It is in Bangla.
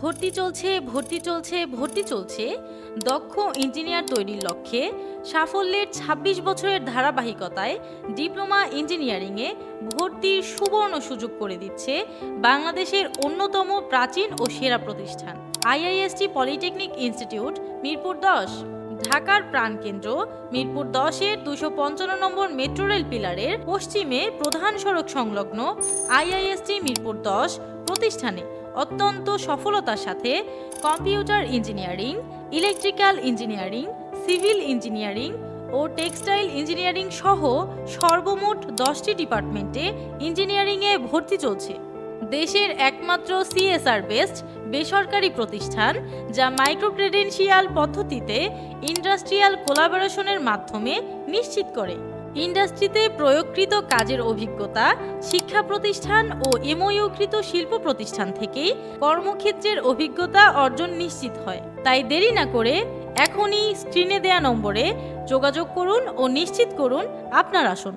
ভর্তি চলছে ভর্তি চলছে ভর্তি চলছে। দক্ষ ইঞ্জিনিয়ার তৈরির লক্ষ্যে সাফল্যের ২৬ বছরের ধারাবাহিকতায় ডিপ্লোমা ইঞ্জিনিয়ারিংয়ে ভর্তির সুবর্ণ সুযোগ করে দিচ্ছে বাংলাদেশের অন্যতম প্রাচীন ও সেরা প্রতিষ্ঠান, আইআইএসটি পলিটেকনিক ইনস্টিটিউট, মিরপুর দশ। ঢাকার প্রাণকেন্দ্র মিরপুর দশের দুশো পঞ্চান্ন নম্বর মেট্রো রেল পিলারের পশ্চিমে প্রধান সড়ক সংলগ্ন আইআইএসটি মিরপুর দশ প্রতিষ্ঠানে অত্যন্ত সফলতার সাথে computer engineering, electrical engineering, civil engineering ও টেক্সটাইল ইঞ্জিনিয়ারিং সহ সর্বমোট দশটি ডিপার্টমেন্টে ইঞ্জিনিয়ারিংয়ে ভর্তি চলছে। দেশের একমাত্র সিএসআর বেস্ট বেসরকারি প্রতিষ্ঠান যা মাইক্রো ক্রেডেন্সিয়াল পদ্ধতিতে ইন্ডাস্ট্রিয়াল কোলাবোরেশনের মাধ্যমে নিশ্চিত করে। ইন্ডাস্ট্রিতে প্রয়োগকৃত কাজের অভিজ্ঞতা শিক্ষা প্রতিষ্ঠান ও এমওইউকৃত শিল্প প্রতিষ্ঠান থেকেই কর্মক্ষেত্রের অভিজ্ঞতা অর্জন নিশ্চিত হয়। তাই দেরি না করে এখনই স্ক্রিনে দেয়া নম্বরে যোগাযোগ করুন ও নিশ্চিত করুন আপনার আসন।